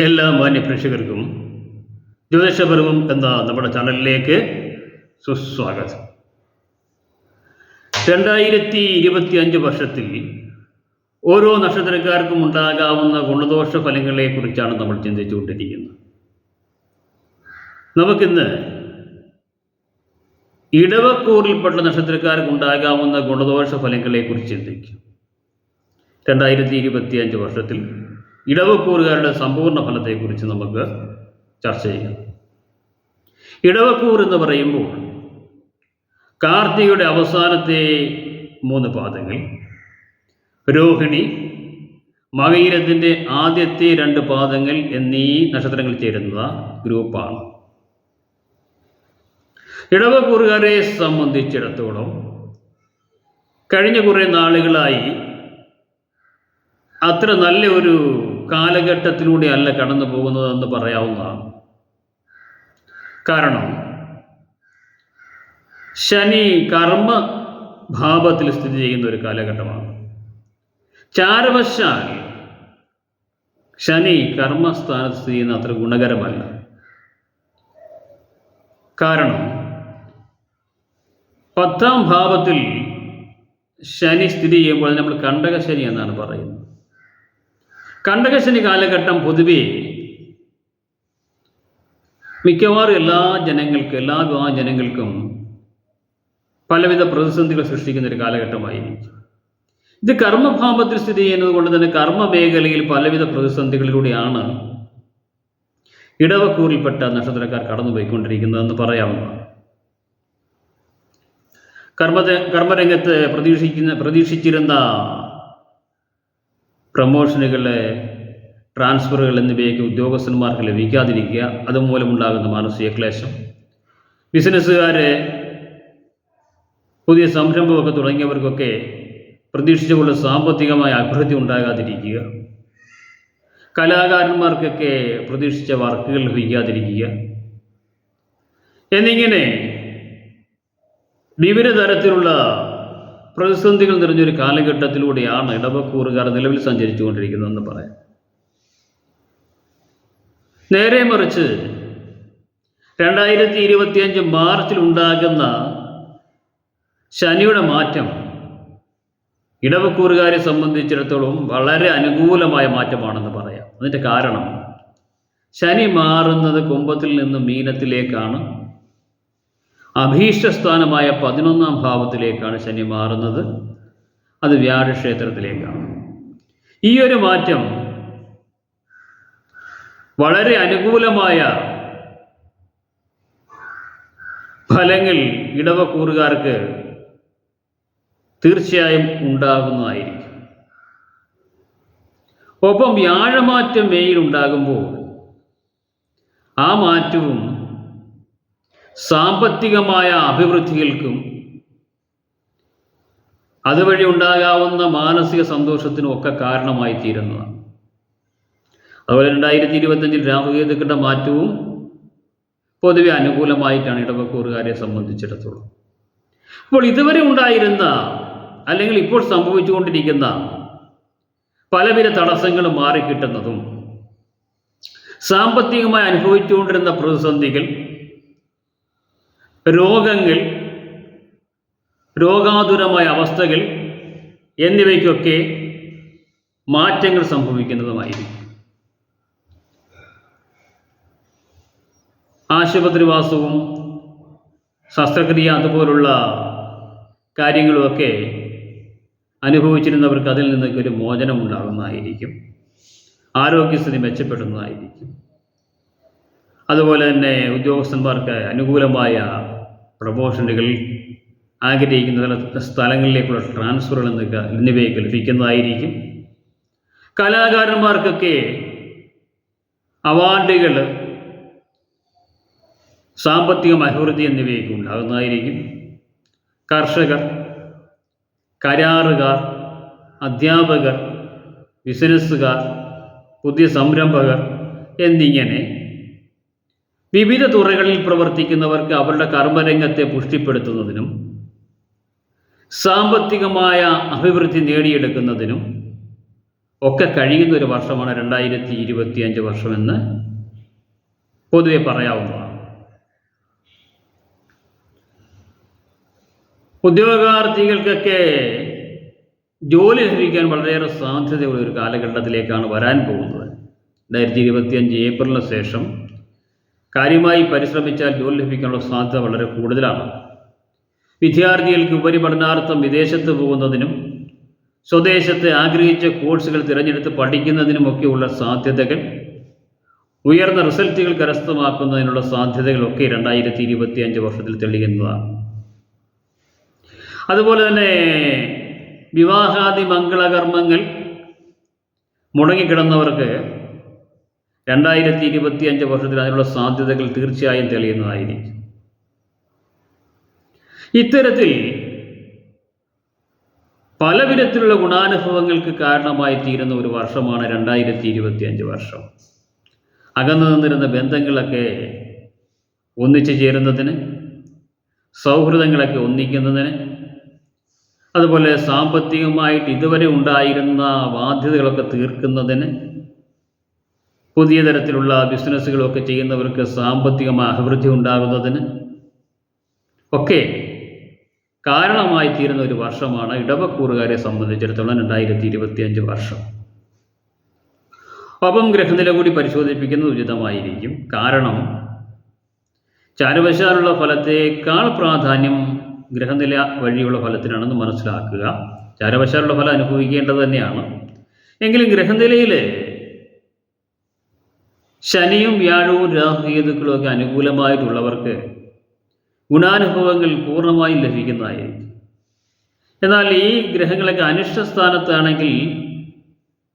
എല്ലാ മാന്യ പ്രേക്ഷകർക്കും ജ്യോതിഷപരവും എന്ന നമ്മുടെ ചാനലിലേക്ക് സുസ്വാഗതം. രണ്ടായിരത്തി ഇരുപത്തി അഞ്ച് വർഷത്തിൽ ഓരോ നക്ഷത്രക്കാർക്കും ഉണ്ടാകാവുന്ന ഗുണദോഷ ഫലങ്ങളെക്കുറിച്ചാണ് നമ്മൾ ചിന്തിച്ചുകൊണ്ടിരിക്കുന്നത്. നമുക്കിന്ന് ഇടവക്കൂറിൽപ്പെട്ട നക്ഷത്രക്കാർക്ക് ഉണ്ടാകാവുന്ന ഗുണദോഷ ഫലങ്ങളെക്കുറിച്ച് ചിന്തിക്കും. രണ്ടായിരത്തി ഇരുപത്തി അഞ്ച് വർഷത്തിൽ ഇടവക്കൂറുകാരുടെ സമ്പൂർണ ഫലത്തെക്കുറിച്ച് നമുക്ക് ചർച്ച ചെയ്യാം. ഇടവക്കൂർ എന്ന് പറയുമ്പോൾ കാർത്തികയുടെ അവസാനത്തെ മൂന്ന് പാദങ്ങൾ രോഹിണി മകയിരത്തിന്റെ ആദ്യത്തെ രണ്ട് പാദങ്ങൾ എന്നീ നക്ഷത്രങ്ങൾ ചേരുന്ന ഗ്രൂപ്പാണ്. ഇടവക്കൂറുകാരെ സംബന്ധിച്ചിടത്തോളം കഴിഞ്ഞ കുറേ നാളുകളായി അത്ര നല്ല ഒരു കാലഘട്ടത്തിലൂടെ അല്ല കടന്നു പോകുന്നതെന്ന് പറയാവുന്നതാണ്. കാരണം ശനി കർമ്മ ഭാവത്തിൽ സ്ഥിതി ചെയ്യുന്ന ഒരു കാലഘട്ടമാണ്. ചാരവശാൽ ശനി കർമ്മസ്ഥാനത്ത് സ്ഥിതി ചെയ്യുന്ന അത്ര ഗുണകരമല്ല. കാരണം പത്താം ഭാവത്തിൽ ശനി സ്ഥിതി ചെയ്യുമ്പോൾ നമ്മൾ കണ്ടക ശനി എന്നാണ് പറയുന്നത്. കണ്ടകശനി കാലഘട്ടം പൊതുവേ മിക്കവാറും എല്ലാ ജനങ്ങൾക്കും എല്ലാ വിവാഹ ജനങ്ങൾക്കും പലവിധ പ്രതിസന്ധികൾ സൃഷ്ടിക്കുന്ന ഒരു കാലഘട്ടമായിരിക്കും ഇത് കർമ്മഭാവത്തിൽ സ്ഥിതി ചെയ്യുന്നത് കൊണ്ട് തന്നെ കർമ്മ മേഖലയിൽ പലവിധ പ്രതിസന്ധികളിലൂടെയാണ് ഇടവക്കൂറിൽപ്പെട്ട നക്ഷത്രക്കാർ കടന്നുപോയിക്കൊണ്ടിരിക്കുന്നതെന്ന് പറയാവുന്നതാണ്. കർമ്മ കർമ്മരംഗത്ത് പ്രതീക്ഷിക്കുന്ന പ്രതീക്ഷിച്ചിരുന്ന പ്രമോഷനുകൾ ട്രാൻസ്ഫറുകൾ എന്നിവയൊക്കെ ഉദ്യോഗസ്ഥന്മാർക്ക് ലഭിക്കാതിരിക്കുക അതുമൂലമുണ്ടാകുന്ന മാനസിക ക്ലേശം. ബിസിനസ്സുകാരെ പുതിയ സംരംഭമൊക്കെ തുടങ്ങിയവർക്കൊക്കെ പ്രതീക്ഷിച്ചുകൊണ്ട് സാമ്പത്തികമായ അഭിവൃദ്ധി ഉണ്ടാകാതിരിക്കുക. കലാകാരന്മാർക്കൊക്കെ പ്രതീക്ഷിച്ച വർക്കുകൾ ലഭിക്കാതിരിക്കുക. എന്നിങ്ങനെ വിവിധ തരത്തിലുള്ള പ്രതിസന്ധികൾ നിറഞ്ഞൊരു കാലഘട്ടത്തിലൂടെയാണ് ഇടവക്കൂറുകാർ നിലവിൽ സഞ്ചരിച്ചുകൊണ്ടിരിക്കുന്നതെന്ന് പറയാം. നേരെ മറിച്ച് രണ്ടായിരത്തി ഇരുപത്തിയഞ്ച് മാർച്ചിൽ ഉണ്ടാകുന്ന ശനിയുടെ മാറ്റം ഇടവക്കൂറുകാരെ സംബന്ധിച്ചിടത്തോളം വളരെ അനുകൂലമായ മാറ്റമാണെന്ന് പറയാം. അതിന്റെ കാരണം ശനി മാറുന്നത് കുംഭത്തിൽ നിന്ന് മീനത്തിലേക്കാണ്. അഭീഷ്ടസ്ഥാനമായ പതിനൊന്നാം ഭാവത്തിലേക്കാണ് ശനി മാറുന്നത്. അത് വ്യാഴക്ഷേത്രത്തിലേക്കാണ്. ഈ ഒരു മാറ്റം വളരെ അനുകൂലമായ ഫലങ്ങൾ ഇടവക്കൂറുകാർക്ക് തീർച്ചയായും ഉണ്ടാകുന്നതായിരിക്കും. ഒപ്പം വ്യാഴമാറ്റം മേയിൽ ഉണ്ടാകുമ്പോൾ ആ മാറ്റവും സാമ്പത്തികമായ അഭിവൃദ്ധികൾക്കും അതുവഴി ഉണ്ടാകാവുന്ന മാനസിക സന്തോഷത്തിനും ഒക്കെ കാരണമായി തീരുന്നതാണ് അതുപോലെ രണ്ടായിരത്തി ഇരുപത്തഞ്ചിൽ രാഹുകേതുക്കളുടെ മാറ്റവും പൊതുവെ അനുകൂലമായിട്ടാണ് ഇടവക്കൂറുകാരെ സംബന്ധിച്ചിടത്തോളം. അപ്പോൾ ഇതുവരെ ഉണ്ടായിരുന്ന അല്ലെങ്കിൽ ഇപ്പോൾ സംഭവിച്ചുകൊണ്ടിരിക്കുന്ന പലവിധ തടസ്സങ്ങൾ മാറിക്കിട്ടുന്നതും സാമ്പത്തികമായി അനുഭവിച്ചുകൊണ്ടിരുന്ന പ്രതിസന്ധികൾ രോഗങ്ങൾ രോഗാതുരമായ അവസ്ഥകൾ എന്നിവയ്ക്കൊക്കെ മാറ്റങ്ങൾ സംഭവിക്കുന്നതുമായിരിക്കും. ആശുപത്രിവാസവും ശസ്ത്രക്രിയ അതുപോലുള്ള കാര്യങ്ങളുമൊക്കെ അനുഭവിച്ചിരുന്നവർക്ക് അതിൽ നിന്നൊക്കെ ഒരു മോചനം ഉണ്ടാകുന്നതായിരിക്കും. ആരോഗ്യസ്ഥിതി മെച്ചപ്പെടുന്നതായിരിക്കും. അതുപോലെ തന്നെ ഉദ്യോഗസ്ഥന്മാർക്ക് അനുകൂലമായ പ്രമോഷനുകൾ ആഗ്രഹിക്കുന്ന സ്ഥലങ്ങളിലേക്കുള്ള ട്രാൻസ്ഫറുകൾ എന്നിവയൊക്കെ ലഭിക്കുന്നതായിരിക്കും കലാകാരന്മാർക്കൊക്കെ അവാർഡുകൾ സാമ്പത്തിക അഭിവൃദ്ധി എന്നിവയൊക്കെ ഉണ്ടാകുന്നതായിരിക്കും. കർഷകർ കരാറുകാർ അധ്യാപകർ ബിസിനസ്സുകാർ പുതിയ സംരംഭകർ എന്നിങ്ങനെ വിവിധ തുറകളിൽ പ്രവർത്തിക്കുന്നവർക്ക് അവരുടെ കർമ്മരംഗത്തെ പുഷ്ടിപ്പെടുത്തുന്നതിനും സാമ്പത്തികമായ അഭിവൃദ്ധി നേടിയെടുക്കുന്നതിനും ഒക്കെ കഴിയുന്ന ഒരു വർഷമാണ് രണ്ടായിരത്തി ഇരുപത്തിയഞ്ച് വർഷമെന്ന് പൊതുവെ പറയാവുന്നതാണ്. ഉദ്യോഗാർത്ഥികൾക്കൊക്കെ ജോലി ലഭിക്കാൻ വളരെയേറെ സാധ്യതയുള്ള ഒരു കാലഘട്ടത്തിലേക്കാണ് വരാൻ പോകുന്നത്. രണ്ടായിരത്തി ഇരുപത്തിയഞ്ച് ഏപ്രിലിന് ശേഷം കാര്യമായി പരിശ്രമിച്ചാൽ ജോലി ലഭിക്കാനുള്ള സാധ്യത വളരെ കൂടുതലാണ്. വിദ്യാർത്ഥികൾക്ക് ഉപരിപഠനാർത്ഥം വിദേശത്ത് പോകുന്നതിനും സ്വദേശത്ത് ആഗ്രഹിച്ച കോഴ്സുകൾ തിരഞ്ഞെടുത്ത് പഠിക്കുന്നതിനുമൊക്കെയുള്ള സാധ്യതകൾ ഉയർന്ന റിസൾട്ടുകൾ കരസ്ഥമാക്കുന്നതിനുള്ള സാധ്യതകളൊക്കെ രണ്ടായിരത്തി ഇരുപത്തി അഞ്ച് വർഷത്തിൽ തെളിയുന്നതാണ്. അതുപോലെ തന്നെ വിവാഹാദി മംഗളകർമ്മങ്ങൾ മുടങ്ങിക്കിടന്നവർക്ക് രണ്ടായിരത്തി ഇരുപത്തി അഞ്ച് വർഷത്തിൽ അതിനുള്ള സാധ്യതകൾ തീർച്ചയായും തെളിയുന്നതായിരിക്കും. ഇത്തരത്തിൽ പലവിധത്തിലുള്ള ഗുണാനുഭവങ്ങൾക്ക് കാരണമായി തീരുന്ന ഒരു വർഷമാണ് രണ്ടായിരത്തി ഇരുപത്തി അഞ്ച് വർഷം. അകന്നു നിന്നിരുന്ന ബന്ധങ്ങളൊക്കെ ഒന്നിച്ചു ചേരുന്നതിന് സൗഹൃദങ്ങളൊക്കെ ഒന്നിക്കുന്നതിന് അതുപോലെ സാമ്പത്തികമായിട്ട് ഇതുവരെ ഉണ്ടായിരുന്ന ബാധ്യതകളൊക്കെ തീർക്കുന്നതിന് പുതിയ തരത്തിലുള്ള ബിസിനസ്സുകളൊക്കെ ചെയ്യുന്നവർക്ക് സാമ്പത്തികമായ അഭിവൃദ്ധി ഉണ്ടാകുന്നതിന് ഒക്കെ കാരണമായി തീരുന്ന ഒരു വർഷമാണ് ഇടവക്കൂറുകാരെ സംബന്ധിച്ചിടത്തോളം രണ്ടായിരത്തി ഇരുപത്തി അഞ്ച് വർഷം. ഒപ്പം ഗ്രഹനില കൂടി പരിശോധിപ്പിക്കുന്നത് ഉചിതമായിരിക്കും. കാരണം ചാരുവശാലുള്ള ഫലത്തേക്കാൾ പ്രാധാന്യം ഗ്രഹനില വഴിയുള്ള ഫലത്തിനാണെന്ന് മനസ്സിലാക്കുക. ചാരവശാലുള്ള ഫലം അനുഭവിക്കേണ്ടത് തന്നെയാണ്. എങ്കിലും ഗ്രഹനിലയിൽ ശനിയും വ്യാഴവും രാഹുകേതുക്കളും ഒക്കെ അനുകൂലമായിട്ടുള്ളവർക്ക് ഗുണാനുഭവങ്ങൾ പൂർണമായും ലഭിക്കുന്നതായിരിക്കും. എന്നാൽ ഈ ഗ്രഹങ്ങളൊക്കെ അനിഷ്ടസ്ഥാനത്താണെങ്കിൽ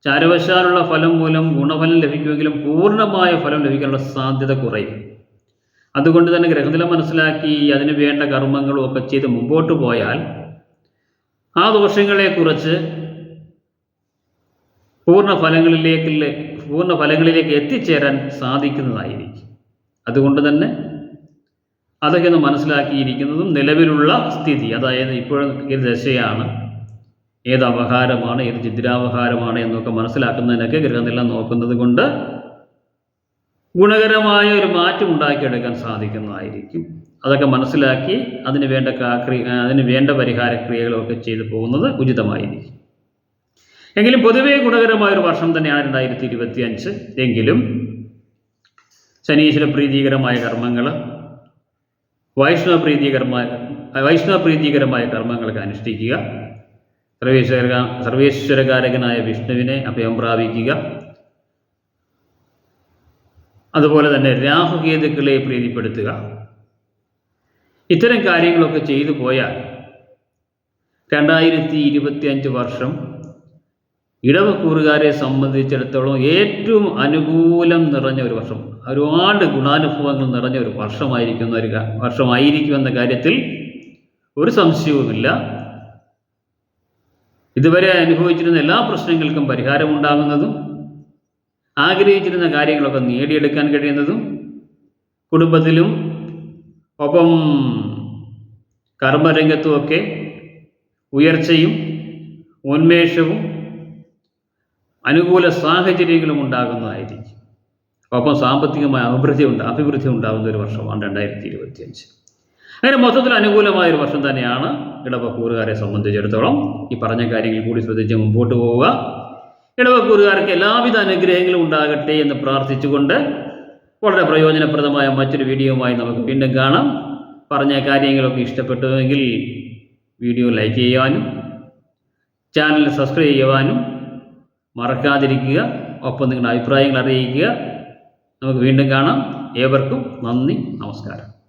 ചാരവശാലുള്ള ഫലം മൂലം ഗുണഫലം ലഭിക്കുമെങ്കിലും പൂർണമായ ഫലം ലഭിക്കാനുള്ള സാധ്യത കുറയും. അതുകൊണ്ട് തന്നെ ഗ്രഹനില മനസ്സിലാക്കി അതിന് വേണ്ട കർമ്മങ്ങളും ഒക്കെ ചെയ്ത് മുമ്പോട്ട് പോയാൽ ആ ദോഷങ്ങളെക്കുറിച്ച് പൂർണ ഫലങ്ങളിലേക്ക് പൂർണ ഫലങ്ങളിലേക്ക് എത്തിച്ചേരാൻ സാധിക്കുന്നതായിരിക്കും. അതുകൊണ്ട് തന്നെ അതൊക്കെ ഒന്ന് മനസ്സിലാക്കിയിരിക്കുന്നതും നിലവിലുള്ള സ്ഥിതി അതായത് ഇപ്പോഴത്തെ ദശയാണ്. ഏത് അപഹാരമാണ് ഏത് ചിദ്രാവഹാരമാണ് എന്നൊക്കെ മനസ്സിലാക്കുന്നതിനൊക്കെ ഗ്രഹനില നോക്കുന്നത് കൊണ്ട് ഗുണകരമായ ഒരു മാറ്റം ഉണ്ടാക്കിയെടുക്കാൻ സാധിക്കുന്നതായിരിക്കും. അതൊക്കെ മനസ്സിലാക്കി അതിന് വേണ്ട കാക്രി അതിന് വേണ്ട പരിഹാര ക്രിയകളൊക്കെ ചെയ്തു പോകുന്നത് ഉചിതമായിരിക്കും. എങ്കിലും പൊതുവേ ഗുണകരമായ ഒരു വർഷം തന്നെയാണ് രണ്ടായിരത്തി ഇരുപത്തി അഞ്ച് എങ്കിലും ശനീശ്വര പ്രീതികരമായ കർമ്മങ്ങൾ വൈഷ്ണവ പ്രീതികരമായ വൈഷ്ണവ പ്രീതികരമായ കർമ്മങ്ങളൊക്കെ അനുഷ്ഠിക്കുക. സർവേശ്വര സർവേശ്വരകാരകനായ വിഷ്ണുവിനെ അഭയം പ്രാപിക്കുക. അതുപോലെ തന്നെ രാഹുകേതുക്കളെ പ്രീതിപ്പെടുത്തുക. ഇത്തരം കാര്യങ്ങളൊക്കെ ചെയ്തു പോയാൽ രണ്ടായിരത്തി ഇരുപത്തി അഞ്ച് വർഷം ഇടവക്കൂറുകാരെ സംബന്ധിച്ചിടത്തോളം ഏറ്റവും അനുകൂലം നിറഞ്ഞ ഒരു വർഷം. ഒരുപാട് ഗുണാനുഭവങ്ങൾ നിറഞ്ഞ ഒരു വർഷമായിരിക്കുന്ന ഒരു വർഷമായിരിക്കുമെന്ന കാര്യത്തിൽ ഒരു സംശയവുമില്ല. ഇതുവരെ അനുഭവിച്ചിരുന്ന എല്ലാ പ്രശ്നങ്ങൾക്കും പരിഹാരമുണ്ടാകുന്നതും ആഗ്രഹിച്ചിരുന്ന കാര്യങ്ങളൊക്കെ നേടിയെടുക്കാൻ കഴിയുന്നതും കുടുംബത്തിലും ഒപ്പം കർമ്മരംഗത്തുമൊക്കെ ഉയർച്ചയും ഉന്മേഷവും അനുകൂല സാഹചര്യങ്ങളും ഉണ്ടാകുന്നതായിരിക്കും. ഒപ്പം സാമ്പത്തികമായ അഭിവൃദ്ധി ഉണ്ട് അഭിവൃദ്ധി ഉണ്ടാകുന്ന ഒരു വർഷമാണ് രണ്ടായിരത്തി ഇരുപത്തിയഞ്ച് അങ്ങനെ മൊത്തത്തിൽ അനുകൂലമായ ഒരു വർഷം തന്നെയാണ് ഇടവക്കൂറുകാരെ സംബന്ധിച്ചിടത്തോളം ഈ പറഞ്ഞ കാര്യങ്ങൾ കൂടി ശ്രദ്ധിച്ച് മുമ്പോട്ട് പോവുക. ഇടവക്കൂറുകാർക്ക് എല്ലാവിധ അനുഗ്രഹങ്ങളും ഉണ്ടാകട്ടെ എന്ന് പ്രാർത്ഥിച്ചുകൊണ്ട് വളരെ പ്രയോജനപ്രദമായ മറ്റൊരു വീഡിയോയുമായി നമുക്ക് വീണ്ടും കാണാം. പറഞ്ഞ കാര്യങ്ങളൊക്കെ ഇഷ്ടപ്പെട്ടുവെങ്കിൽ വീഡിയോ ലൈക്ക് ചെയ്യുവാനും ചാനൽ സബ്സ്ക്രൈബ് ചെയ്യുവാനും മറക്കാതിരിക്കുക ഒപ്പം നിങ്ങളുടെ അഭിപ്രായങ്ങൾ അറിയിക്കുക. നമുക്ക് വീണ്ടും കാണാം. ഏവർക്കും നന്ദി നമസ്കാരം.